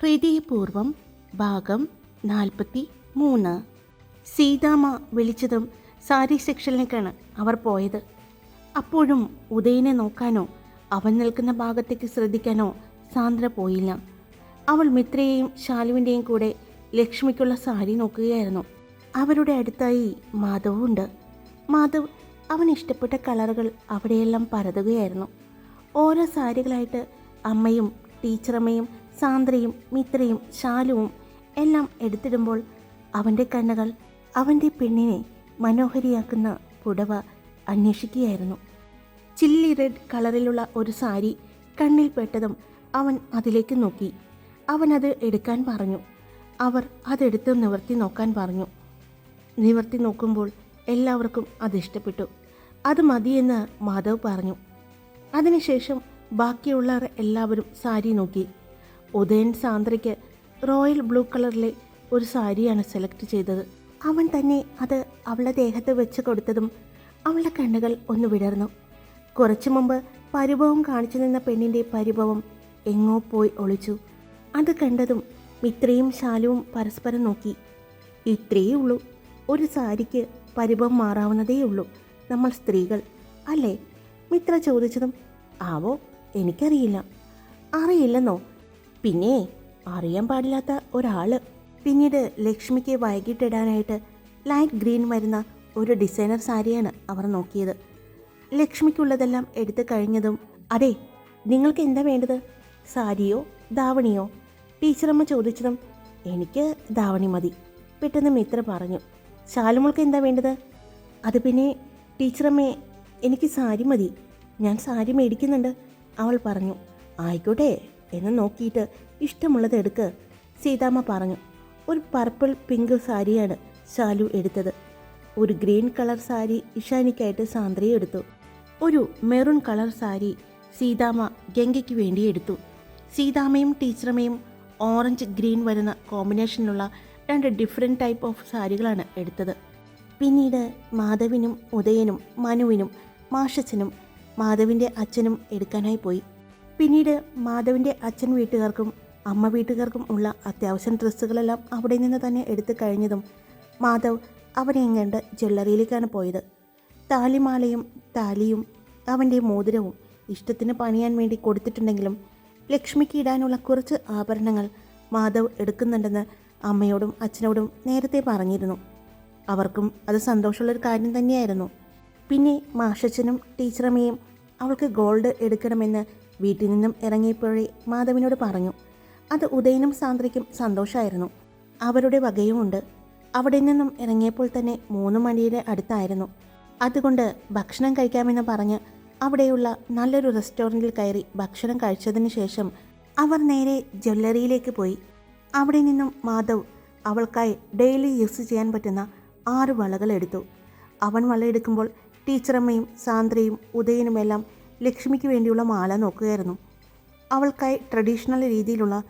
ഹൃദയപൂർവം ഭാഗം നാൽപ്പത്തി മൂന്ന് സീതാമ്മ വിളിച്ചതും സാരി സെക്ഷനിലേക്കാണ് അവർ പോയത്. അപ്പോഴും ഉദയനെ നോക്കാനോ അവൻ നിൽക്കുന്ന ഭാഗത്തേക്ക് ശ്രദ്ധിക്കാനോ സാന്ദ്ര പോയില്ല. അവൾ മിത്രയെയും ശാലുവിന്റെയും കൂടെ ലക്ഷ്മിക്കുള്ള സാരി നോക്കുകയായിരുന്നു. അവരുടെ അടുത്തായി മാധവും ഉണ്ട്. മാധവ് അവൻ ഇഷ്ടപ്പെട്ട കളറുകൾ അവിടെയെല്ലാം പരതുകയായിരുന്നു. ഓരോ സാരികളായിട്ട് അമ്മയും ടീച്ചറമ്മയും സാന്ദ്രയും മിത്രയും ശാലുവും എല്ലാം എടുത്തിടുമ്പോൾ അവന്റെ കണ്ണുകൾ അവന്റെ പെണ്ണിനെ മനോഹരിയാക്കുന്ന പുടവ അന്വേഷിക്കുകയായിരുന്നു. ചില്ലി റെഡ് കളറിലുള്ള ഒരു സാരി കണ്ണിൽ പെട്ടതും അവൻ അതിലേക്ക് നോക്കി. അവൻ അത് എടുക്കാൻ പറഞ്ഞു. അവർ അതെടുത്ത് നിവർത്തി നോക്കാൻ പറഞ്ഞു. നിവർത്തി നോക്കുമ്പോൾ എല്ലാവർക്കും അത് ഇഷ്ടപ്പെട്ടു. അത് മതിയെന്ന് മാധവ് പറഞ്ഞു. അതിനുശേഷം ബാക്കിയുള്ളവർ എല്ലാവരും സാരി നോക്കി. ഉദയൻ സാന്ദ്രയ്ക്ക് റോയൽ ബ്ലൂ കളറിലെ ഒരു സാരിയാണ് സെലക്ട് ചെയ്തത്. അവൻ തന്നെ അത് അവളുടെ ദേഹത്ത് വെച്ച് കൊടുത്തതും അവളുടെ കണ്ണുകൾ ഒന്ന് വിടർന്നു. കുറച്ചു മുമ്പ് പരിഭവം കാണിച്ചു നിന്ന പെണ്ണിന്റെ പരിഭവം എങ്ങോ പോയി ഒളിച്ചു. അത് കണ്ടതും മിത്രയും ശാലുവും പരസ്പരം നോക്കി. ഇത്രയേ ഉള്ളൂ. ഒരു സാരിക്ക് പരിഭവം മാറാവുന്നതേ ഉള്ളൂ. നമ്മൾ സ്ത്രീകൾ അല്ലേ? മിത്ര ചോദിച്ചതും ആവോ എനിക്കറിയില്ല. അറിയില്ലെന്നോ? പിന്നെ അറിയാൻ പാടില്ലാത്ത ഒരാൾ പിന്നീട് ലക്ഷ്മിക്ക് വൈകിട്ടിടാനായിട്ട് ലൈറ്റ് ഗ്രീൻ വരുന്ന ഒരു ഡിസൈനർ സാരിയാണ് അവർ നോക്കിയത്. ലക്ഷ്മിക്കുള്ളതെല്ലാം എടുത്തു കഴിഞ്ഞതും അതെ നിങ്ങൾക്ക് എന്താ വേണ്ടത്? സാരിയോ ദാവണിയോ? ടീച്ചറമ്മ ചോദിച്ചതും എനിക്ക് ദാവണി മതി. പെട്ടെന്ന് മിത്ര പറഞ്ഞു ശാലുമോൾക്ക് എന്താ വേണ്ടത്? അത് പിന്നെ ടീച്ചറമ്മേ എനിക്ക് സാരി മതി. ഞാൻ സാരി മേടിക്കുന്നുണ്ട് അവൾ പറഞ്ഞു. ആയിക്കോട്ടെ. എന്ന് നോക്കിയിട്ട് ഇഷ്ടമുള്ളത് എടുക്ക്. സീതാമ്മ പറഞ്ഞു ഒരു പർപ്പിൾ പിങ്ക് സാരിയാണ് ശാലു എടുത്തത്. ഒരു ഗ്രീൻ കളർ സാരി ഇഷാനിക്കായിട്ട് സാന്ദ്രയെ എടുത്തു. ഒരു മെറൂൺ കളർ സാരി സീതാമ്മ ഗംഗയ്ക്ക് വേണ്ടി എടുത്തു. സീതാമ്മയും ടീച്ചറമ്മയും ഓറഞ്ച് ഗ്രീൻ വരുന്ന കോമ്പിനേഷനിലുള്ള രണ്ട് ഡിഫറെന്റ് ടൈപ്പ് ഓഫ് സാരികളാണ് എടുത്തത്. പിന്നീട് മാധവിനും ഉദയനും മനുവിനും മാഷച്ചനും മാധവിന്റെ അച്ഛനും എടുക്കാനായി പോയി. പിന്നീട് മാധവിന്റെ അച്ഛൻ വീട്ടുകാർക്കും അമ്മ വീട്ടുകാർക്കും ഉള്ള അത്യാവശ്യം ഡ്രസ്സുകളെല്ലാം അവിടെ നിന്ന് തന്നെ എടുത്തു കഴിഞ്ഞതും മാധവ് അവനെ എങ്ങണ്ട് ജ്വല്ലറിയിലേക്കാണ് പോയത്. താലിമാലയും താലിയും അവന്റെ മോതിരവും ഇഷ്ടത്തിന് പണിയാൻ വേണ്ടി കൊടുത്തിട്ടുണ്ടെങ്കിലും ലക്ഷ്മിക്ക് ഇടാനുള്ള കുറച്ച് ആഭരണങ്ങൾ മാധവ് എടുക്കുന്നുണ്ടെന്ന് അമ്മയോടും അച്ഛനോടും നേരത്തെ പറഞ്ഞിരുന്നു. അവർക്കും അത് സന്തോഷമുള്ളൊരു കാര്യം തന്നെയായിരുന്നു. പിന്നെ മാഷച്ചനും ടീച്ചറമ്മയും അവൾക്ക് ഗോൾഡ് എടുക്കണമെന്ന് വീട്ടിൽ നിന്നും ഇറങ്ങിയപ്പോഴേ മാധവിനോട് പറഞ്ഞു അത് ഉദയനും സാന്ദ്രയ്ക്കും സന്തോഷമായിരുന്നു അവരുടെ വകയുമുണ്ട്. അവിടെ നിന്നും ഇറങ്ങിയപ്പോൾ തന്നെ മൂന്ന് മണിയുടെ അടുത്തായിരുന്നു. അതുകൊണ്ട് ഭക്ഷണം കഴിക്കാമെന്ന് പറഞ്ഞ് അവിടെയുള്ള നല്ലൊരു റെസ്റ്റോറന്റിൽ കയറി ഭക്ഷണം കഴിച്ചതിന് ശേഷം അവർ നേരെ ജ്വല്ലറിയിലേക്ക് പോയി. അവിടെ നിന്നും മാധവ് അവൾക്കായി ഡെയിലി യൂസ് ചെയ്യാൻ പറ്റുന്ന ആറ് വളകൾ എടുത്തു. അവൻ വളയെടുക്കുമ്പോൾ ടീച്ചറമ്മയും സാന്ദ്രയും ഉദയനുമെല്ലാം ലക്ഷ്മിക്ക് വേണ്ടിയുള്ള മാല നോക്കുകയായിരുന്നു. അവൾക്കായി ട്രഡീഷണൽ രീതിയിലുള്ള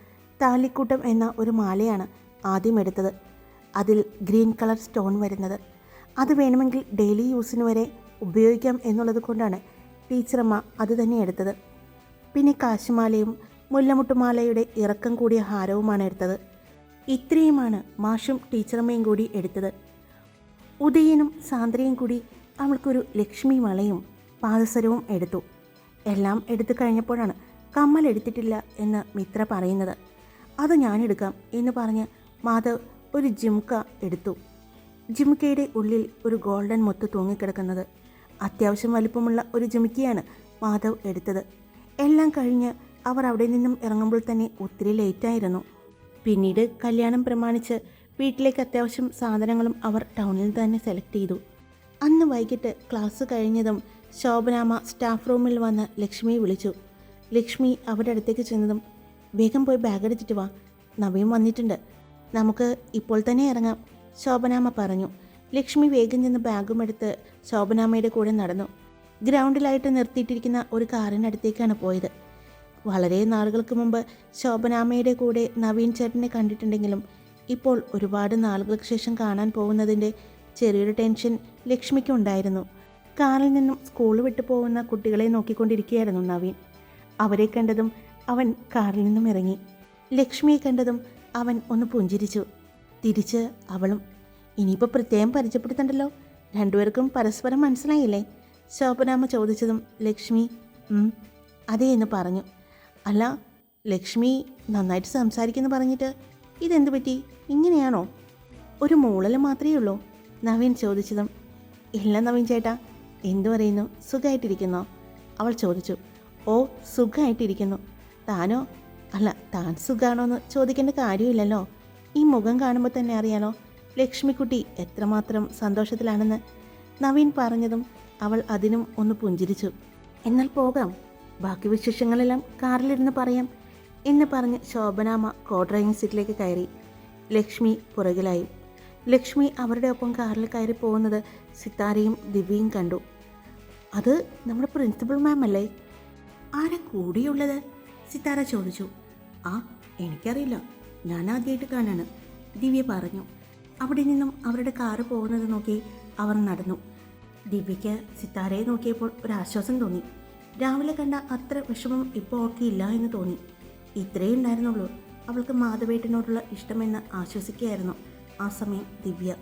താലിക്കൂട്ടം എന്ന ഒരു മാലയാണ് ആദ്യം എടുത്തത്. അതിൽ ഗ്രീൻ കളർ സ്റ്റോൺ വരുന്നത്. അത് വേണമെങ്കിൽ ഡെയിലി യൂസിന് വരെ ഉപയോഗിക്കാം എന്നുള്ളത് കൊണ്ടാണ് ടീച്ചറമ്മ അത് തന്നെ എടുത്തത്. പിന്നെ കാശുമാലയും മുല്ലമുട്ടുമാലയുടെ ഇറക്കം കൂടിയ ഹാരവുമാണ് എടുത്തത്. ഇത്രയുമാണ് മാഷും ടീച്ചറമ്മയും കൂടി എടുത്തത്. ഉദയനും സാന്ദ്രയും കൂടി അവൾക്കൊരു ലക്ഷ്മി വളയും പാദസരവും എടുത്തു. എല്ലാം എടുത്തു കഴിഞ്ഞപ്പോഴാണ് കമ്മൽ എടുത്തിട്ടില്ല എന്ന് മിത്ര പറയുന്നത്. അത് ഞാനെടുക്കാം എന്ന് പറഞ്ഞ് മാധവ് ഒരു ജിംക എടുത്തു. ജിംകയുടെ ഉള്ളിൽ ഒരു ഗോൾഡൻ മൊത്ത് തൂങ്ങിക്കിടക്കുന്നത് അത്യാവശ്യം വലിപ്പമുള്ള ഒരു ജിമിക്കയാണ് മാധവ് എടുത്തത്. എല്ലാം കഴിഞ്ഞ് അവർ അവിടെ നിന്നും ഇറങ്ങുമ്പോൾ തന്നെ ഒത്തിരി ലേറ്റായിരുന്നു. പിന്നീട് കല്യാണം പ്രമാണിച്ച് വീട്ടിലേക്ക് അത്യാവശ്യം സാധനങ്ങളും അവർ ടൗണിൽ തന്നെ സെലക്ട് ചെയ്തു. അന്ന് വൈകിട്ട് ക്ലാസ് കഴിഞ്ഞതും ശോഭനാമ സ്റ്റാഫ് റൂമിൽ വന്ന് ലക്ഷ്മിയെ വിളിച്ചു. ലക്ഷ്മി അവരുടെ അടുത്തേക്ക് ചെന്നതും വേഗം പോയി ബാഗ് എടുത്തിട്ട് വാ. നവയും വന്നിട്ടുണ്ട്. നമുക്ക് ഇപ്പോൾ തന്നെ ഇറങ്ങാം ശോഭനാമ പറഞ്ഞു. ലക്ഷ്മി വേഗം ചെന്ന് ബാഗും എടുത്ത് ശോഭനാമയുടെ കൂടെ നടന്നു. ഗ്രൗണ്ടിലായിട്ട് നിർത്തിയിട്ടിരിക്കുന്ന ഒരു കാറിനടുത്തേക്കാണ് പോയത്. വളരെ നാളുകൾക്ക് മുമ്പ് ശോഭനാമയുടെ കൂടെ നവീൻ ചേട്ടനെ കണ്ടിട്ടുണ്ടെങ്കിലും ഇപ്പോൾ ഒരുപാട് നാളുകൾക്ക് ശേഷം കാണാൻ പോകുന്നതിന്റെ ചെറിയൊരു ടെൻഷൻ ലക്ഷ്മിക്കുണ്ടായിരുന്നു കാറിൽ നിന്നും സ്കൂൾ വിട്ടു പോകുന്ന കുട്ടികളെ നോക്കിക്കൊണ്ടിരിക്കുകയായിരുന്നു നവീൻ. അവരെ കണ്ടതും അവൻ കാറിൽ നിന്നും ഇറങ്ങി. ലക്ഷ്മിയെ കണ്ടതും അവൻ ഒന്ന് പുഞ്ചിരിച്ചു. തിരിച്ച് അവളും ഇനിയിപ്പോൾ പ്രത്യേകം പരിചയപ്പെടുത്തണ്ടല്ലോ? രണ്ടുപേർക്കും പരസ്പരം മനസ്സിലായില്ലേ? ശോഭനാമ ചോദിച്ചതും ലക്ഷ്മി അതേ അതെ എന്ന് പറഞ്ഞു. അല്ല ലക്ഷ്മി നന്നായിട്ട് സംസാരിക്കുന്നു പറഞ്ഞിട്ട് ഇതെന്ത് പറ്റി? ഇങ്ങനെയാണോ? ഒരു മൂളൽ മാത്രമേ ഉള്ളൂ നവീൻ ചോദിച്ചതും. ഇല്ല നവീൻ ചേട്ടാ എന്തു പറയുന്നു? സുഖമായിട്ടിരിക്കുന്നോ അവൾ ചോദിച്ചു. ഓ സുഖമായിട്ടിരിക്കുന്നു താനോ? അല്ല താൻ സുഖാണോ എന്ന് ചോദിക്കേണ്ട കാര്യമില്ലല്ലോ. ഈ മുഖം കാണുമ്പോൾ തന്നെ അറിയാലോ ലക്ഷ്മിക്കുട്ടി എത്രമാത്രം സന്തോഷത്തിലാണെന്ന്. നവീൻ പറഞ്ഞതും അവൾ അതിനും ഒന്ന് പുഞ്ചിരിച്ചു. എന്നാൽ പോകാം. ബാക്കി വിശേഷങ്ങളെല്ലാം കാറിലിരുന്ന് പറയാം എന്ന് പറഞ്ഞ് ശോഭനാമ കോ ഡ്രൈവിംഗ് സീറ്റിലേക്ക് കയറി. ലക്ഷ്മി പുറകിലായി. ലക്ഷ്മി അവരുടെ ഒപ്പം കാറിൽ കയറി പോകുന്നത് സിത്താരയും ദിവ്യയും കണ്ടു. അത് നമ്മുടെ പ്രിൻസിപ്പൽ മാം അല്ലേ? ആരാ കൂടിയുള്ളത്? സിത്താര ചോദിച്ചു. ആ എനിക്കറിയില്ല. ഞാൻ ആദ്യമായിട്ട് കാണാണ്. ദിവ്യ പറഞ്ഞു. അവിടെ നിന്നും അവരുടെ കാറ് പോകുന്നത് നോക്കി അവർ നടന്നു. ദിവ്യയ്ക്ക് സിത്താരയെ നോക്കിയപ്പോൾ ഒരു ആശ്വാസം തോന്നി. രാവിലെ കണ്ട അത്ര വിഷമം ഇപ്പോൾ ഓക്കെയില്ല എന്ന് തോന്നി. ഇത്രയേ ഉണ്ടായിരുന്നുള്ളൂ. അവൾക്ക് മാധവേട്ടനോടുള്ള ഇഷ്ടമെന്ന് ആശ്വസിക്കുകയായിരുന്നു ആ സമയം ദിവ്യ.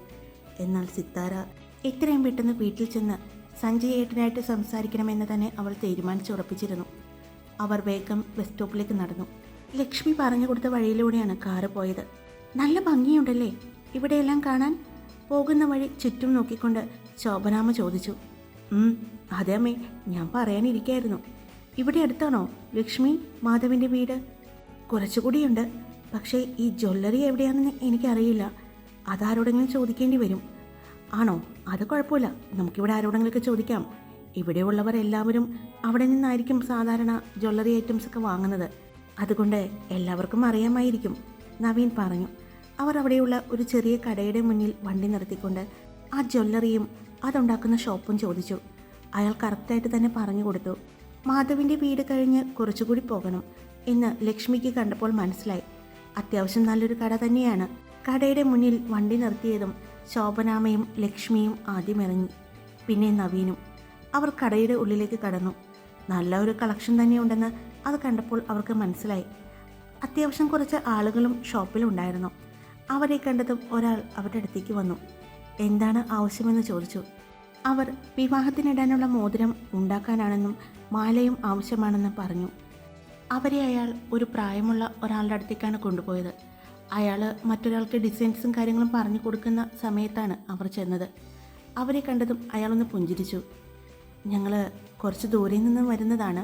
എന്നാൽ സിത്താര എത്രയും പെട്ടെന്ന് വീട്ടിൽ ചെന്ന് സഞ്ജയ് ഏട്ടനായിട്ട് സംസാരിക്കണമെന്ന് തന്നെ അവൾ തീരുമാനിച്ചുറപ്പിച്ചിരുന്നു. അവർ വേഗം ബസ് സ്റ്റോപ്പിലേക്ക് നടന്നു. ലക്ഷ്മി പറഞ്ഞു കൊടുത്ത വഴിയിലൂടെയാണ് കാറ് പോയത്. നല്ല ഭംഗിയുണ്ടല്ലേ? ഇവിടെയെല്ലാം കാണാൻ? പോകുന്ന വഴി ചുറ്റും നോക്കിക്കൊണ്ട് ശോഭനാമ ചോദിച്ചു. "ഉം, അതെ അമ്മേ ഞാൻ പറയാനിരിക്കായിരുന്നു. ഇവിടെ അടുത്താണോ ലക്ഷ്മി മാധവിന്റെ വീട്? കുറച്ചുകൂടിയുണ്ട്. പക്ഷേ ഈ ജ്വല്ലറി എവിടെയാണെന്ന് എനിക്കറിയില്ല. അതാരോടെങ്കിലും ചോദിക്കേണ്ടി വരും. ആണോ? അത് കുഴപ്പമില്ല. നമുക്കിവിടെ ആരോടെങ്കിലൊക്കെ ചോദിക്കാം. ഇവിടെയുള്ളവർ എല്ലാവരും അവിടെ നിന്നായിരിക്കും സാധാരണ ജ്വല്ലറി ഐറ്റംസ് ഒക്കെ വാങ്ങുന്നത്. അതുകൊണ്ട് എല്ലാവർക്കും അറിയാമായിരിക്കും. നവീൻ പറഞ്ഞു. അവർ അവിടെയുള്ള ഒരു ചെറിയ കടയുടെ മുന്നിൽ വണ്ടി നിർത്തിക്കൊണ്ട് ആ ജ്വല്ലറിയും അതുണ്ടാക്കുന്ന ഷോപ്പും ചോദിച്ചു. അയാൾ കറക്റ്റായിട്ട് തന്നെ പറഞ്ഞു കൊടുത്തു. മാധവിന്റെ വീട് കഴിഞ്ഞ് കുറച്ചുകൂടി പോകണം എന്ന് ലക്ഷ്മിക്ക് കണ്ടപ്പോൾ മനസ്സിലായി. അത്യാവശ്യം നല്ലൊരു കട തന്നെയാണ്. കടയുടെ മുന്നിൽ വണ്ടി നിർത്തിയതും ശോഭനാമയും ലക്ഷ്മിയും ആദ്യം ഇറങ്ങി. പിന്നെ നവീനും. അവർ കടയുടെ ഉള്ളിലേക്ക് കടന്നു. നല്ല ഒരു കളക്ഷൻ തന്നെയുണ്ടെന്ന് അത് കണ്ടപ്പോൾ അവർക്ക് മനസ്സിലായി. അത്യാവശ്യം കുറച്ച് ആളുകളും ഷോപ്പിലുണ്ടായിരുന്നു. അവരെ കണ്ടതും ഒരാൾ അവരുടെ അടുത്തേക്ക് വന്നു. എന്താണ് ആവശ്യമെന്ന് ചോദിച്ചു. അവർ വിവാഹത്തിനിടാനുള്ള മോതിരം ഉണ്ടാക്കാനാണെന്നും മാലയും ആവശ്യമാണെന്നും പറഞ്ഞു. അവരെ അയാൾ ഒരു പ്രായമുള്ള ഒരാളുടെ അടുത്തേക്കാണ് കൊണ്ടുപോയത്. അയാൾ മറ്റൊരാൾക്ക് ഡിസൈൻസും കാര്യങ്ങളും പറഞ്ഞു കൊടുക്കുന്ന സമയത്താണ് അവർ ചെന്നത്. അവരെ കണ്ടതും അയാളൊന്ന് പുഞ്ചിരിച്ചു. ഞങ്ങൾ കുറച്ച് ദൂരെ നിന്ന് വരുന്നതാണ്.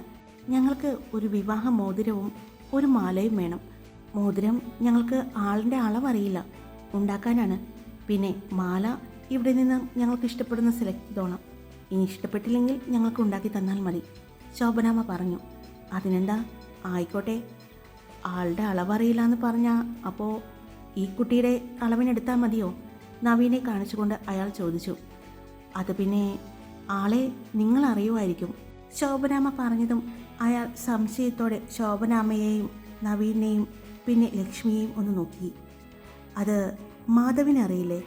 ഞങ്ങൾക്ക് ഒരു വിവാഹ മോതിരവും ഒരു മാലയും വേണം. മോതിരം ഞങ്ങൾക്ക് ആളിന്റെ അളവറിയില്ല ഉണ്ടാക്കാനാണ്. പിന്നെ മാല ഇവിടെ നിന്ന് ഞങ്ങൾക്ക് ഇഷ്ടപ്പെടുന്ന സെലക്ട് ചെയ്തോണം. ഇനി ഇഷ്ടപ്പെട്ടില്ലെങ്കിൽ ഞങ്ങൾക്ക് ഉണ്ടാക്കി തന്നാൽ മതി ശോഭനാമ പറഞ്ഞു. അതിനെന്താ? ആയിക്കോട്ടെ. ആളുടെ അളവറിയില്ല എന്ന് പറഞ്ഞാൽ അപ്പോൾ ഈ കുട്ടിയുടെ അളവിനെടുത്താൽ മതിയോ? നവീനെ കാണിച്ചുകൊണ്ട് അയാൾ ചോദിച്ചു. അത് പിന്നെ ആളെ നിങ്ങൾ അറിയുമായിരിക്കും ശോഭനാമ പറഞ്ഞതും അയാൾ സംശയത്തോടെ ശോഭനാമയെയും നവീനെയും പിന്നെ ലക്ഷ്മിയെയും ഒന്ന് നോക്കി. അത് മാധവിനറിയില്ലേ?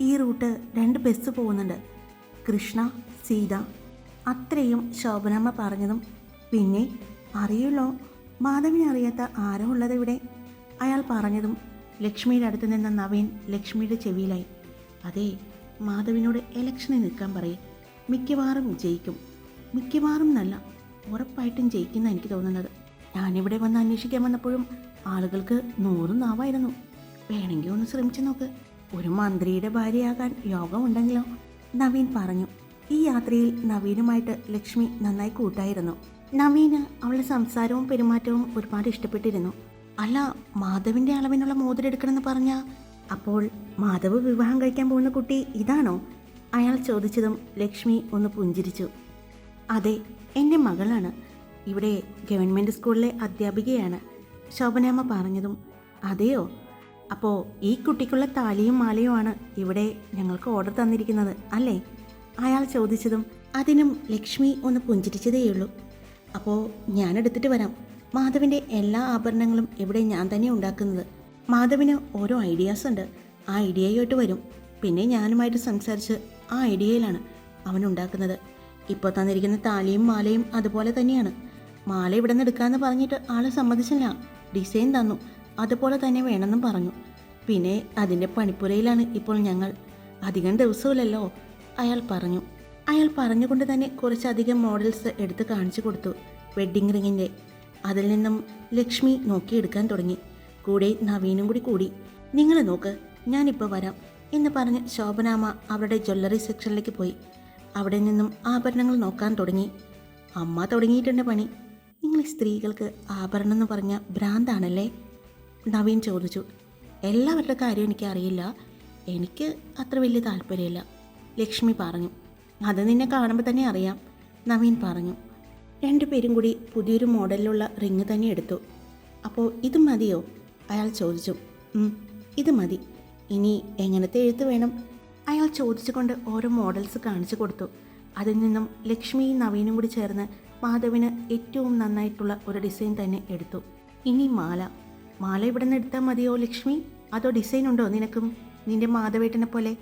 ഈ റൂട്ട് രണ്ട് ബസ് പോകുന്നുണ്ട്. കൃഷ്ണ സീത അത്രയും ശോഭനാമ്മ പറഞ്ഞതും പിന്നെ അറിയുള്ളോ മാധവിനെ അറിയാത്ത ആരോ ഉള്ളത് ഇവിടെ. അയാൾ പറഞ്ഞതും ലക്ഷ്മിയുടെ അടുത്ത് നിന്ന നവീൻ ലക്ഷ്മിയുടെ ചെവിയിലായി. അതെ മാധവിനോട് ഇലക്ഷനിൽ നിൽക്കാൻ പറയും. മിക്കവാറും ജയിക്കും. മിക്കവാറും നല്ല ഉറപ്പായിട്ടും ജയിക്കുന്ന എനിക്ക് തോന്നുന്നത്. ഞാനിവിടെ വന്ന് അന്വേഷിക്കാൻ വന്നപ്പോഴും ആളുകൾക്ക് നൂറും നാവായിരുന്നു. വേണമെങ്കിൽ ഒന്ന് ശ്രമിച്ചു നോക്ക്. ഒരു മന്ത്രിയുടെ ഭാര്യയാകാൻ യോഗമുണ്ടെങ്കിലോ? നവീൻ പറഞ്ഞു. ഈ യാത്രയിൽ നവീനുമായിട്ട് ലക്ഷ്മി നന്നായി കൂട്ടായിരുന്നു. നവീന് അവളുടെ സംസാരവും പെരുമാറ്റവും ഒരുപാട് ഇഷ്ടപ്പെട്ടിരുന്നു. അല്ല മാധവിന്റെ അളവിനുള്ള മോതിരം എടുക്കണമെന്ന് പറഞ്ഞ അപ്പോൾ മാധവ് വിവാഹം കഴിക്കാൻ പോകുന്ന കുട്ടി ഇതാണോ? അയാൾ ചോദിച്ചതും ലക്ഷ്മി ഒന്ന് പുഞ്ചിരിച്ചു. അതെ എന്റെ മകളാണ്. ഇവിടെ ഗവൺമെന്റ് സ്കൂളിലെ അധ്യാപികയാണ്. ശോഭനാമ്മ പറഞ്ഞതും അതെയോ? അപ്പോൾ ഈ കുട്ടിക്കുള്ള താലിയും മാലയുമാണ് ഇവിടെ ഞങ്ങൾക്ക് ഓർഡർ തന്നിരിക്കുന്നത് അല്ലേ? അയാൾ ചോദിച്ചതും അതിനും ലക്ഷ്മി ഒന്ന് പുഞ്ചിരിച്ചതേയുള്ളൂ. അപ്പോൾ ഞാൻ എടുത്തിട്ട് വരാം. മാധവിന്റെ എല്ലാ ആഭരണങ്ങളും ഇവിടെ ഞാൻ തന്നെ ഉണ്ടാക്കുന്നത്. മാധവിന് ഓരോ ഐഡിയാസ് ഉണ്ട്. ആ ഐഡിയയായിട്ട് വരും. പിന്നെ ഞാനുമായിട്ട് സംസാരിച്ച് ആ ഐഡിയയിലാണ് അവൻ ഉണ്ടാക്കുന്നത്. ഇപ്പോൾ തന്നിരിക്കുന്ന താലിയും മാലയും അതുപോലെ തന്നെയാണ്. മാല ഇവിടെ നിന്ന് എടുക്കാമെന്ന് പറഞ്ഞിട്ട് ആൾ സമ്മതിച്ചില്ല. ഡിസൈൻ തന്നു. അതുപോലെ തന്നെ വേണമെന്നും പറഞ്ഞു. പിന്നെ അതിന്റെ പണിപ്പുരയിലാണ് ഇപ്പോൾ ഞങ്ങൾ. അധികം ദിവസമില്ലല്ലോ അയാൾ പറഞ്ഞു. അയാൾ പറഞ്ഞുകൊണ്ട് തന്നെ കുറച്ചധികം മോഡൽസ് എടുത്ത് കാണിച്ചു കൊടുത്തു വെഡ്ഡിംഗ് റിങ്ങിന്റെ അതിൽ നിന്നും ലക്ഷ്മി നോക്കിയെടുക്കാൻ തുടങ്ങി. കൂടെ നവീനും കൂടി കൂടി നിങ്ങൾ നോക്ക് ഞാനിപ്പോൾ വരാം എന്ന് പറഞ്ഞ് ശോഭനാമ അവരുടെ ജ്വല്ലറി സെക്ഷനിലേക്ക് പോയി. അവിടെ നിന്നും ആഭരണങ്ങൾ നോക്കാൻ തുടങ്ങി. അമ്മ തുടങ്ങിയിട്ടുണ്ട് പണി. നിങ്ങൾ സ്ത്രീകൾക്ക് ആഭരണം എന്ന് പറഞ്ഞ ഭ്രാന്താണല്ലേ? നവീൻ ചോദിച്ചു. എല്ലാവരുടെ കാര്യം എനിക്കറിയില്ല. എനിക്ക് അത്ര വലിയ താല്പര്യമില്ല ലക്ഷ്മി പറഞ്ഞു. അത് നിന്നെ കാണുമ്പോൾ തന്നെ അറിയാം. നവീൻ പറഞ്ഞു. രണ്ടുപേരും കൂടി പുതിയൊരു മോഡലിലുള്ള റിങ് തന്നെ എടുത്തു. അപ്പോൾ ഇത് മതിയോ? അയാൾ ചോദിച്ചു. ഇത് മതി. ഇനി എങ്ങനത്തെ എഴുത്ത് വേണം? അയാൾ ചോദിച്ചുകൊണ്ട് ഓരോ മോഡൽസ് കാണിച്ചു കൊടുത്തു. അതിൽ നിന്നും ലക്ഷ്മിയും നവീനും കൂടി ചേർന്ന് മാധവിന് ഏറ്റവും നന്നായിട്ടുള്ള ഒരു ഡിസൈൻ തന്നെ എടുത്തു. ഇനി മാല. മാല ഇവിടെ നിന്ന് എടുത്താൽ മതിയോ ലക്ഷ്മി? അതോ ഡിസൈൻ ഉണ്ടോ നിനക്കും? നിന്റെ മാധവേട്ടനെ പോലെ?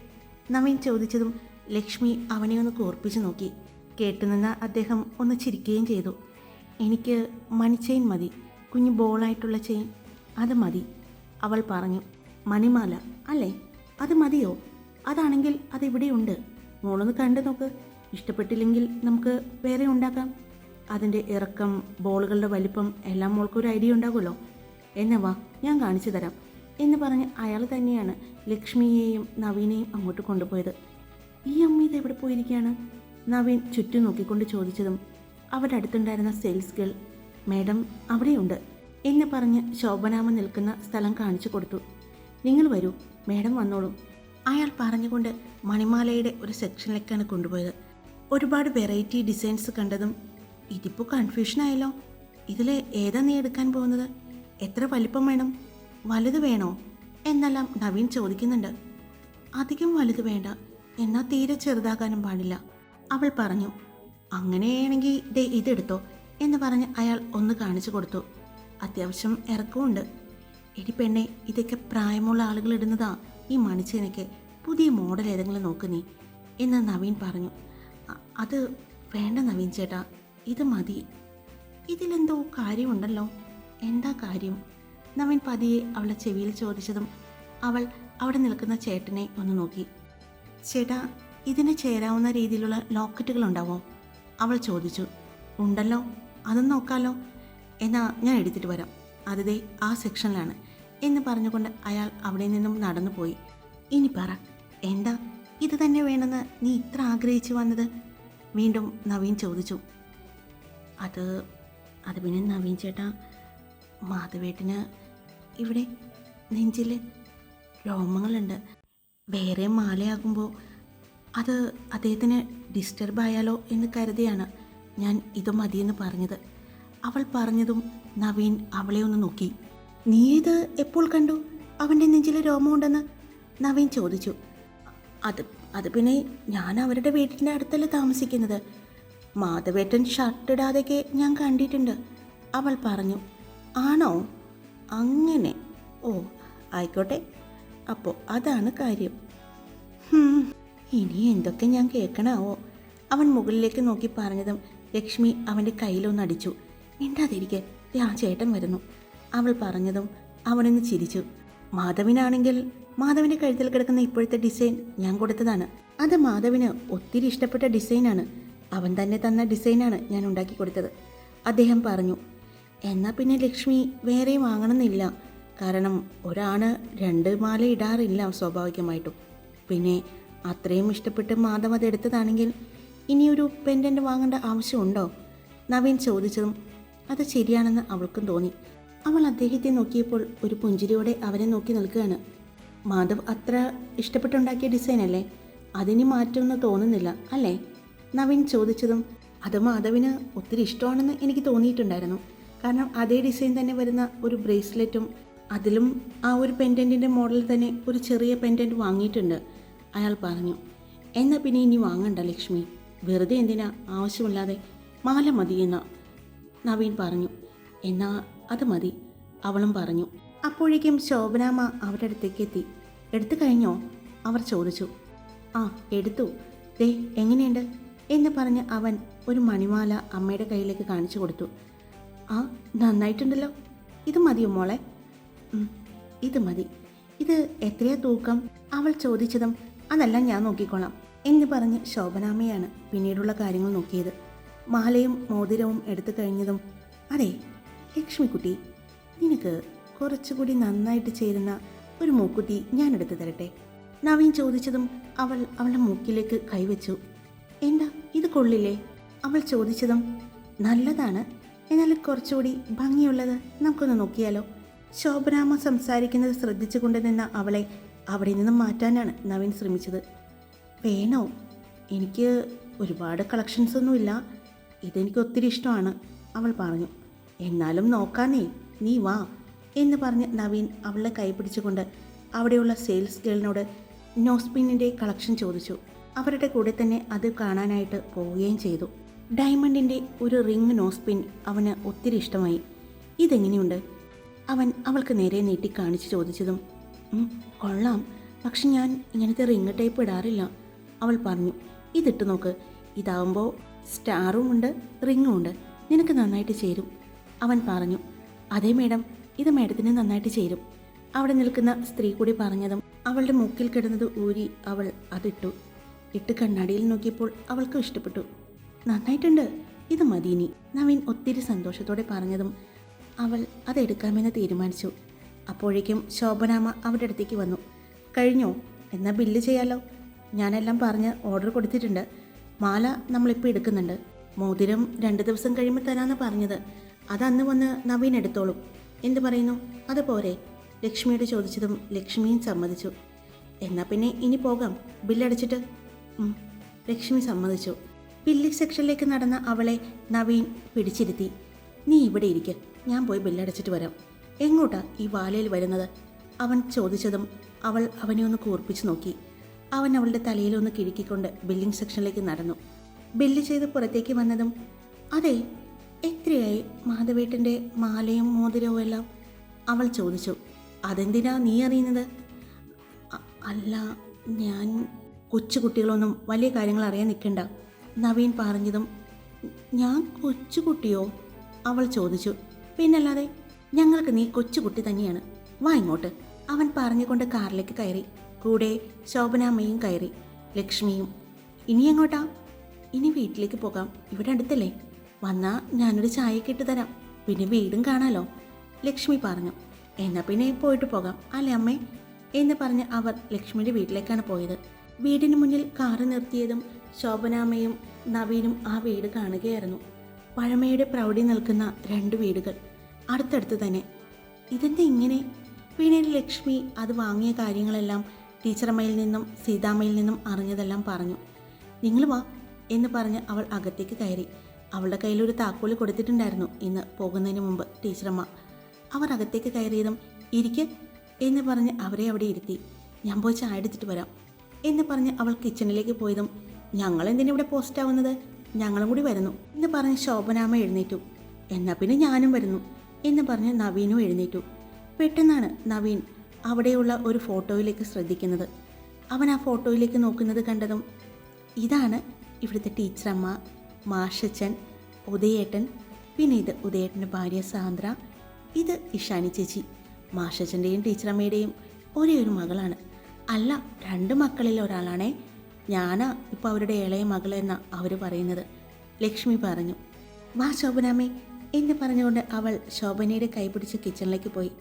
നവീൻ ചോദിച്ചതും ലക്ഷ്മി അവനെ ഒന്ന് കോർപ്പിച്ചു നോക്കി. കേട്ടുനിന്ന അദ്ദേഹം ഒന്ന് ചിരിക്കുകയും ചെയ്തു. എനിക്ക് മണി ചെയിൻ മതി. കുഞ്ഞു ബോളായിട്ടുള്ള ചെയിൻ. അത് മതി. അവൾ പറഞ്ഞു. മണിമാല. അല്ലേ? അത് മതിയോ? അതാണെങ്കിൽ അതിവിടെയുണ്ട് മോളൊന്ന് കണ്ടു നോക്ക്. ഇഷ്ടപ്പെട്ടില്ലെങ്കിൽ നമുക്ക് വേറെ ഉണ്ടാക്കാം. അതിന്റെ ഇറക്കം ബോളുകളുടെ വലിപ്പം എല്ലാം മോൾക്കൊരു ഐഡിയ ഉണ്ടാകുമല്ലോ. എന്നെ വാ ഞാൻ കാണിച്ചു തരാം എന്ന് പറഞ്ഞ് അയാൾ തന്നെയാണ് ലക്ഷ്മിയെയും നവീനെയും അങ്ങോട്ട് കൊണ്ടുപോയത്. ഈ അമ്മ ഇത് എവിടെ പോയിരിക്കുകയാണ്? നവീൻ ചുറ്റും നോക്കിക്കൊണ്ട് ചോദിച്ചതും അവരുടെ അടുത്തുണ്ടായിരുന്ന സെയിൽസ് ഗേൾ മാഡം അവിടെയുണ്ട് എന്ന് പറഞ്ഞ് ശോഭനാമ നിൽക്കുന്ന സ്ഥലം കാണിച്ചു കൊടുത്തു. നിങ്ങൾ വരൂ മാഡം വന്നോളൂ. അയാൾ പറഞ്ഞുകൊണ്ട് മണിമാലയുടെ ഒരു സെക്ഷനിലേക്കാണ് കൊണ്ടുപോയത്. ഒരുപാട് വെറൈറ്റി ഡിസൈൻസ് കണ്ടതും ഇതിപ്പോൾ കൺഫ്യൂഷനായല്ലോ ഇതിൽ ഏതാ നീ എടുക്കാൻ പോകുന്നത്? എത്ര വലിപ്പം വേണം? വലുത് വേണോ? എന്നെല്ലാം നവീൻ ചോദിക്കുന്നുണ്ട്. അധികം വലുത് വേണ്ട. എന്നാൽ തീരെ ചെറുതാകാനും പാടില്ല. അവൾ പറഞ്ഞു അങ്ങനെയാണെങ്കിൽ ദേ ഇതെടുത്തോ എന്ന് പറഞ്ഞ് അയാൾ ഒന്ന് കാണിച്ചു കൊടുത്തു. അത്യാവശ്യം ഇറക്കമുണ്ട് എടി പെണ്ണെ ഇതൊക്കെ പ്രായമുള്ള ആളുകൾ ഇടുന്നതാ ഈ മണിച്ചേനയ്ക്ക്. പുതിയ മോഡൽ ഏതെങ്കിലും നോക്ക് നീ എന്ന് നവീൻ പറഞ്ഞു. അത് വേണ്ട നവീൻ ചേട്ടാ ഇത് മതി. ഇതിലെന്തോ കാര്യമുണ്ടല്ലോ. എന്താ കാര്യം? നവീൻ പതിയെ അവളെ ചെവിയിൽ ചോദിച്ചതും അവൾ അവിടെ നിൽക്കുന്ന ചേട്ടനെ ഒന്ന് നോക്കി. ചേട്ടാ ഇതിന് ചേരാവുന്ന രീതിയിലുള്ള ലോക്കറ്റുകൾ ഉണ്ടാവോ അവൾ ചോദിച്ചു. ഉണ്ടല്ലോ അതൊന്ന് നോക്കാലോ. എന്നാ ഞാൻ എടുത്തിട്ട് വരാം. അതേ ആ സെക്ഷനിലാണ്. എന്ന് പറഞ്ഞുകൊണ്ട് അയാൾ അവിടെ നിന്നും നടന്നു പോയി ഇനി പറ എന്താ? ഇത് തന്നെ വേണമെന്ന് നീ ഇത്ര ആഗ്രഹിച്ചു വന്നത്? വീണ്ടും നവീൻ ചോദിച്ചു. അത് അത് പിന്നെ നവീൻ ചേട്ടാ മാധവേട്ടന് ഇവിടെ നെഞ്ചിൽ രോമങ്ങളുണ്ട്. വേറെ മാലയാകുമ്പോൾ അത് അദ്ദേഹത്തിന് ഡിസ്റ്റർബ് ആയാലോ എന്ന് കരുതിയാണ് ഞാൻ ഇത് മതിയെന്ന് പറഞ്ഞത്. അവൾ പറഞ്ഞതും നവീൻ അവളെ ഒന്ന് നോക്കി. നീ ഇത് എപ്പോൾ കണ്ടു? അവന്റെ നെഞ്ചിൽ രോമമുണ്ടെന്ന് നവീൻ ചോദിച്ചു. അത് അത് പിന്നെ ഞാൻ അവരുടെ വീട്ടിന്റെ അടുത്തല്ലേ താമസിക്കുന്നത്. മാധവേട്ടൻ ഷർട്ട് ഇടാതെയൊക്കെ ഞാൻ കണ്ടിട്ടുണ്ട് അവൾ പറഞ്ഞു. ആണോ? അങ്ങനെ. ഓ ആയിക്കോട്ടെ. അപ്പോൾ അതാണ് കാര്യം. ഇനി എന്തൊക്കെ ഞാൻ കേൾക്കണാവോ? അവൻ മുകളിലേക്ക് നോക്കി പറഞ്ഞതും ലക്ഷ്മി അവന്റെ കയ്യിലൊന്ന് അടിച്ചു. മിണ്ടാതിരിക്കെ ആ ചേട്ടൻ വരുന്നു. അവൾ പറഞ്ഞതും അവനൊന്ന് ചിരിച്ചു. മാധവിനാണെങ്കിൽ മാധവിന്റെ കഴുത്തിൽ കിടക്കുന്ന ഇപ്പോഴത്തെ ഡിസൈൻ ഞാൻ കൊടുത്തതാണ്. അത് മാധവിന് ഒത്തിരി ഇഷ്ടപ്പെട്ട ഡിസൈനാണ്. അവൻ തന്നെ തന്ന ഡിസൈനാണ് ഞാൻ ഉണ്ടാക്കി കൊടുത്തത്. അദ്ദേഹം പറഞ്ഞു എന്നാൽ പിന്നെ ലക്ഷ്മി വേറെയും വാങ്ങണമെന്നില്ല. കാരണം ഒരാണ് രണ്ട് മാല ഇടാറില്ല സ്വാഭാവികമായിട്ടും. പിന്നെ അത്രയും ഇഷ്ടപ്പെട്ട് മാധവ് അത് എടുത്തതാണെങ്കിൽ ഇനിയൊരു പെൻഡന്റ് വാങ്ങേണ്ട ആവശ്യമുണ്ടോ? നവീൻ ചോദിച്ചതും അത് ശരിയാണെന്ന് അവൾക്കും തോന്നി. അവൾ അദ്ദേഹത്തെ നോക്കിയപ്പോൾ ഒരു പുഞ്ചിരിയോടെ അവനെ നോക്കി നിൽക്കുകയാണ്. മാധവ് അത്ര ഇഷ്ടപ്പെട്ടുണ്ടാക്കിയ ഡിസൈൻ അല്ലേ? അതിന് മാറ്റമൊന്നും തോന്നുന്നില്ല അല്ലേ? നവീൻ ചോദിച്ചതും അത് മാധവിന് ഒത്തിരി ഇഷ്ടമാണെന്ന് എനിക്ക് തോന്നിയിട്ടുണ്ടായിരുന്നു. കാരണം അതേ ഡിസൈൻ തന്നെ വരുന്ന ഒരു ബ്രേസ്ലെറ്റും അതിലും ആ ഒരു പെൻഡന്റിന്റെ മോഡൽ തന്നെ ഒരു ചെറിയ പെൻഡന്റ് വാങ്ങിയിട്ടുണ്ട്. അയാൾ പറഞ്ഞു എന്നാൽ പിന്നെ ഇനി വാങ്ങണ്ട ലക്ഷ്മി. വെറുതെ എന്തിനാ? ആവശ്യമില്ലാതെ. മാല മതിയെന്ന നവീൻ പറഞ്ഞു എന്നാ അത് മതി. അവളും പറഞ്ഞു അപ്പോഴേക്കും ശോഭനാമ്മ അവരുടെ അടുത്തേക്ക് എത്തി. എടുത്തു കഴിഞ്ഞോ? അവർ ചോദിച്ചു ആ എടുത്തു. ദേ എങ്ങനെയുണ്ട്? എന്ന് പറഞ്ഞ് അവൻ ഒരു മണിമാല അമ്മയുടെ കയ്യിലേക്ക് കാണിച്ചു കൊടുത്തു. ആ നന്നായിട്ടുണ്ടല്ലോ. ഇത് മതിയോ മോളെ? "ഉം, ഇത് മതി. ഇത് എത്രയാ തൂക്കം? അവൾ ചോദിച്ചതും അതെല്ലാം ഞാൻ നോക്കിക്കോളാം എന്ന് പറഞ്ഞ് ശോഭനാമ്മയാണ് പിന്നീടുള്ള കാര്യങ്ങൾ നോക്കിയത്. മാലയും മോതിരവും എടുത്തു കഴിഞ്ഞതും അതെ ലക്ഷ്മിക്കുട്ടി നിനക്ക് കുറച്ചുകൂടി നന്നായിട്ട് ചേരുന്ന ഒരു മൂക്കുട്ടി ഞാൻ എടുത്തു തരട്ടെ. നവീൻ ചോദിച്ചതും അവൾ അവളുടെ മൂക്കിലേക്ക് കൈവച്ചു. എന്താ ഇത് കൊള്ളില്ലേ? അവൾ ചോദിച്ചതും നല്ലതാണ്. എന്നാൽ കുറച്ചുകൂടി ഭംഗിയുള്ളത് നമുക്കൊന്ന് നോക്കിയാലോ? ശോഭനാമ സംസാരിക്കുന്നത് ശ്രദ്ധിച്ചുകൊണ്ട് നിന്ന അവളെ അവിടെ നിന്നും മാറ്റാനാണ് നവീൻ ശ്രമിച്ചത്. വേണോ? എനിക്ക് ഒരുപാട് കളക്ഷൻസ് ഒന്നുമില്ല. ഇതെനിക്ക് ഒത്തിരി ഇഷ്ടമാണ് അവൾ പറഞ്ഞു. എന്നാലും നോക്കാനേ നീ വാ എന്ന് പറഞ്ഞ് നവീൻ അവളെ കൈപിടിച്ചുകൊണ്ട് അവിടെയുള്ള സെയിൽസ് ഗേളിനോട് നോസ്പിന്നിന്റെ കളക്ഷൻ ചോദിച്ചു. അവരുടെ കൂടെ തന്നെ അത് കാണാനായിട്ട് പോവുകയും ചെയ്തു. ഡയമണ്ടിന്റെ ഒരു റിംഗ് നോസ്പിൻ അവന് ഒത്തിരി ഇഷ്ടമായി. ഇതെങ്ങനെയുണ്ട്? അവൻ അവൾക്ക് നേരെ നീട്ടി കാണിച്ചു ചോദിച്ചതും "ഉം, കൊള്ളാം. പക്ഷെ ഞാൻ ഇങ്ങനത്തെ റിങ് ടൈപ്പ് ഇടാറില്ല. അവൾ പറഞ്ഞു ഇതിട്ട് നോക്ക്. ഇതാവുമ്പോൾ സ്റ്റാറും ഉണ്ട് റിങ്ങും ഉണ്ട്. നിനക്ക് നന്നായിട്ട് ചേരും. അവൻ പറഞ്ഞു അതേ മേഡം ഇത് മേഡത്തിന് നന്നായിട്ട് ചേരും. അവിടെ നിൽക്കുന്ന സ്ത്രീ കൂടി പറഞ്ഞതും അവളുടെ മൂക്കിൽ കിടന്നത് ഊരി അവൾ അതിട്ടു. ഇട്ട് കണ്ണാടിയിൽ നോക്കിയപ്പോൾ അവൾക്കും ഇഷ്ടപ്പെട്ടു. നന്നായിട്ടുണ്ട്. ഇത് മതിനി നവീൻ ഒത്തിരി സന്തോഷത്തോടെ പറഞ്ഞതും അവൾ അതെടുക്കാമെന്ന് തീരുമാനിച്ചു. അപ്പോഴേക്കും ശോഭനാമ അവരുടെ അടുത്തേക്ക് വന്നു. കഴിഞ്ഞോ? എന്നാൽ ബില്ല് ചെയ്യാലോ? ഞാനെല്ലാം പറഞ്ഞ് ഓർഡർ കൊടുത്തിട്ടുണ്ട്. മാല നമ്മളിപ്പോൾ എടുക്കുന്നുണ്ട്. മോതിരം രണ്ട് ദിവസം കഴിയുമ്പോൾ തരാമെന്ന് പറഞ്ഞത്. അത് അന്ന് വന്ന് നവീൻ എടുത്തോളും. എന്ത് പറയുന്നു? അത് പോരെ. ലക്ഷ്മിയോട് ചോദിച്ചതും ലക്ഷ്മിയും സമ്മതിച്ചു. എന്നാൽ പിന്നെ ഇനി പോകാം. ബില്ലടച്ചിട്ട് ലക്ഷ്മി സമ്മതിച്ചു. ബില്ലിംഗ് സെക്ഷനിലേക്ക് നടന്ന അവളെ നവീൻ പിടിച്ചിരുത്തി. നീ ഇവിടെ ഇരിക്ക്. ഞാൻ പോയി ബില്ലടച്ചിട്ട് വരാം. എങ്ങോട്ടാ ഈ വാലയിൽ വരുന്നത്? അവൻ ചോദിച്ചതും അവൾ അവനെ ഒന്ന് കൂർപ്പിച്ചു നോക്കി. അവൻ അവളുടെ തലയിൽ ഒന്ന് കിഴുക്കിക്കൊണ്ട് ബില്ലിംഗ് സെക്ഷനിലേക്ക് നടന്നു. ബില്ല് ചെയ്ത് പുറത്തേക്ക് വന്നതും അതെ എത്രയായി മാധവേട്ടന്റെ മാലയും മോതിരവും എല്ലാം? അവൾ ചോദിച്ചു. അതെന്തിനാ നീ അറിയുന്നത്? അല്ല ഞാൻ കൊച്ചുകുട്ടികളൊന്നും വലിയ കാര്യങ്ങൾ അറിയാൻ നിൽക്കണ്ട നവീൻ പറഞ്ഞതും ഞാൻ കൊച്ചുകുട്ടിയോ അവൾ ചോദിച്ചു. പിന്നല്ലാതെ ഞങ്ങൾക്ക് നീ കൊച്ചുകുട്ടി തന്നെയാണ്. വാ ഇങ്ങോട്ട്. അവൻ പറഞ്ഞുകൊണ്ട് കാറിലേക്ക് കയറി. കൂടെ ശോഭനാമ്മയും കയറി. ലക്ഷ്മിയും. ഇനി എങ്ങോട്ടാ? ഇനി വീട്ടിലേക്ക് പോകാം. ഇവിടെ അടുത്തല്ലേ? വന്നാ ഞാനൊരു ചായയൊക്കെ ഇട്ട് തരാം. പിന്നെ വീടും കാണാലോ. ലക്ഷ്മി പറഞ്ഞു. എന്നാ പിന്നെ പോയിട്ട് പോകാം. അല്ലേ അമ്മേ? എന്ന് പറഞ്ഞ് അവർ ലക്ഷ്മിയുടെ വീട്ടിലേക്കാണ് പോയത്. വീടിന് മുന്നിൽ കാറ് നിർത്തിയതും ശോഭനാമ്മയും നവീനും ആ വീട് കാണുകയായിരുന്നു. പഴമയുടെ പ്രൗഢി നിൽക്കുന്ന രണ്ട് വീടുകൾ. അടുത്തടുത്ത് തന്നെ. ഇതെന്താ ഇങ്ങനെ? പിന്നീട് ലക്ഷ്മി അത് വാങ്ങിയ കാര്യങ്ങളെല്ലാം ടീച്ചറമ്മയിൽ നിന്നും സീതാമ്മയിൽ നിന്നും അറിഞ്ഞതെല്ലാം പറഞ്ഞു. നിങ്ങൾ വാ എന്ന് പറഞ്ഞ് അവൾ അകത്തേക്ക് കയറി. അവളുടെ കയ്യിലൊരു താക്കോൽ കൊടുത്തിട്ടുണ്ടായിരുന്നു ഇന്ന് പോകുന്നതിന് മുമ്പ് ടീച്ചറമ്മ അവർ അകത്തേക്ക് കയറിയതും ഇരിക്ക് എന്ന് പറഞ്ഞ് അവരെ അവിടെ ഇരുത്തി. ഞാൻ പോയി ചായ എടുത്തിട്ട് വരാം എന്ന് പറഞ്ഞ് അവൾ കിച്ചണിലേക്ക് പോയതും ഞങ്ങൾ എന്തിനാ ഇവിടെ പോസ്റ്റ് ആവുന്നത്? ഞങ്ങളും കൂടി വരുന്നു. എന്ന് പറഞ്ഞ് ശോഭനാമ എഴുന്നേറ്റു. എന്നാൽ പിന്നെ ഞാനും വരുന്നു. എന്ന് പറഞ്ഞ് നവീനും എഴുന്നേറ്റു. പെട്ടെന്നാണ് നവീൻ അവിടെയുള്ള ഒരു ഫോട്ടോയിലേക്ക് ശ്രദ്ധിക്കുന്നത്. അവൻ ആ ഫോട്ടോയിലേക്ക് നോക്കുന്നത് കണ്ടതും ഇതാണ് ഇവിടുത്തെ ടീച്ചറമ്മ മാഷച്ചൻ ഉദയേട്ടൻ പിന്നെ ഇത് ഉദയേട്ടന്റെ ഭാര്യ സാന്ദ്ര ഇത് ഇഷാനി ചേച്ചി. മാഷച്ചന്റെയും ടീച്ചറമ്മയുടെയും ഒരേ ഒരു മകളാണ്. അല്ല രണ്ട് മക്കളിൽ ഒരാളാണേ. ഞാനാ ഇപ്പോൾ അവരുടെ ഇളയ മകളെന്ന അവർ പറയുന്നത്. ലക്ഷ്മി പറഞ്ഞു വാ ശോഭനാമേ എന്ന് പറഞ്ഞുകൊണ്ട് അവൾ ശോഭനയുടെ കൈപിടിച്ച് കിച്ചണിലേക്ക് പോയി.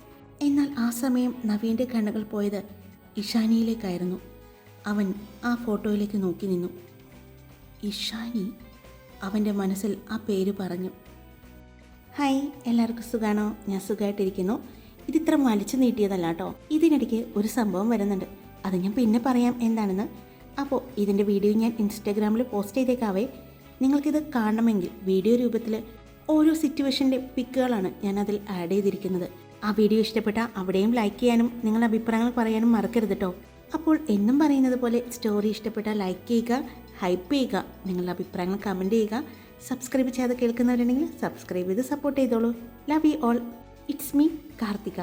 എന്നാൽ ആ സമയം നവീന്റെ കണ്ണുകൾ പോയത് ഇഷാനിയിലേക്കായിരുന്നു. അവൻ ആ ഫോട്ടോയിലേക്ക് നോക്കി നിന്നു. ഇഷാനി? അവന്റെ മനസ്സിൽ ആ പേര് പറഞ്ഞു. ഹായ് എല്ലാവർക്കും സുഖാണോ? ഞാൻ സുഖമായിട്ടിരിക്കുന്നു ഇതിത്ര വലിച്ചു നീട്ടിയതല്ല കേട്ടോ ഇതിനിടയ്ക്ക് ഒരു സംഭവം വരുന്നുണ്ട്. അത് ഞാൻ പിന്നെ പറയാം. എന്താണെന്ന് അപ്പോൾ ഇതിന്റെ വീഡിയോ ഞാൻ ഇൻസ്റ്റാഗ്രാമിൽ പോസ്റ്റ് ചെയ്തേക്കാവേ. നിങ്ങൾക്കിത് കാണണമെങ്കിൽ വീഡിയോ രൂപത്തിൽ ഓരോ സിറ്റുവേഷന്റെ പിക്കുകളാണ് ഞാൻ അതിൽ ആഡ് ചെയ്തിരിക്കുന്നത്. ആ വീഡിയോ ഇഷ്ടപ്പെട്ട അവിടെയും ലൈക്ക് ചെയ്യാനും നിങ്ങളുടെ അഭിപ്രായങ്ങൾ പറയാനും മറക്കരുത് കേട്ടോ അപ്പോൾ എന്നും പറയുന്നത് പോലെ സ്റ്റോറി ഇഷ്ടപ്പെട്ടാൽ ലൈക്ക് ചെയ്യുക ഹൈപ്പ് ചെയ്യുക നിങ്ങളുടെ അഭിപ്രായങ്ങൾ കമന്റ് ചെയ്യുക. സബ്സ്ക്രൈബ് ചെയ്യാതെ കേൾക്കുന്നവരുണ്ടെങ്കിൽ സബ്സ്ക്രൈബ് ചെയ്ത് സപ്പോർട്ട് ചെയ്തോളൂ. Love you all it's me Karthika.